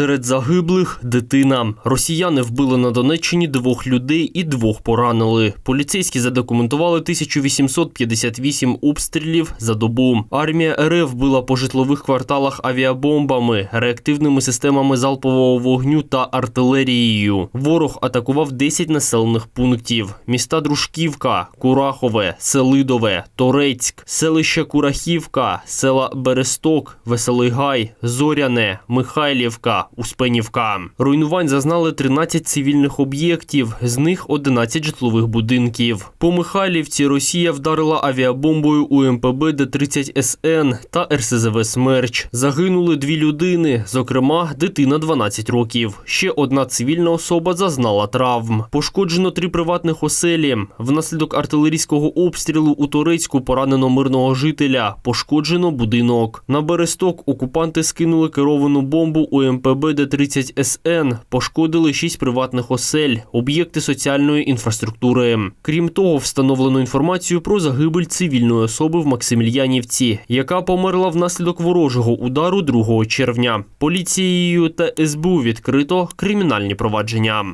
Серед загиблих дитина. Росіяни вбили на Донеччині двох людей і двох поранили. Поліцейські задокументували 1858 обстрілів за добу. Армія РФ била по житлових кварталах авіабомбами, реактивними системами залпового вогню та артилерією. Ворог атакував 10 населених пунктів: міста Дружківка, Курахове, Селидове, Торецьк, селище Курахівка, села Бересток, Веселий Гай, Зоряне, Михайлівка, Успенівка. Руйнувань зазнали 13 цивільних об'єктів, з них 11 житлових будинків. По Михайлівці Росія вдарила авіабомбою у МПБ Д-30 СН та РСЗВ Смерч. Загинули дві людини, зокрема, дитина 12 років. Ще одна цивільна особа зазнала травм. Пошкоджено три приватних оселі. Внаслідок артилерійського обстрілу у Торецьку поранено мирного жителя. Пошкоджено будинок. На Бересток окупанти скинули керовану бомбу у Д-30 СН. Пошкодили шість приватних осель, об'єкти соціальної інфраструктури. Крім того, встановлено інформацію про загибель цивільної особи в Максимільянівці, яка померла внаслідок ворожого удару 2 червня. Поліцією та СБУ відкрито кримінальні провадження.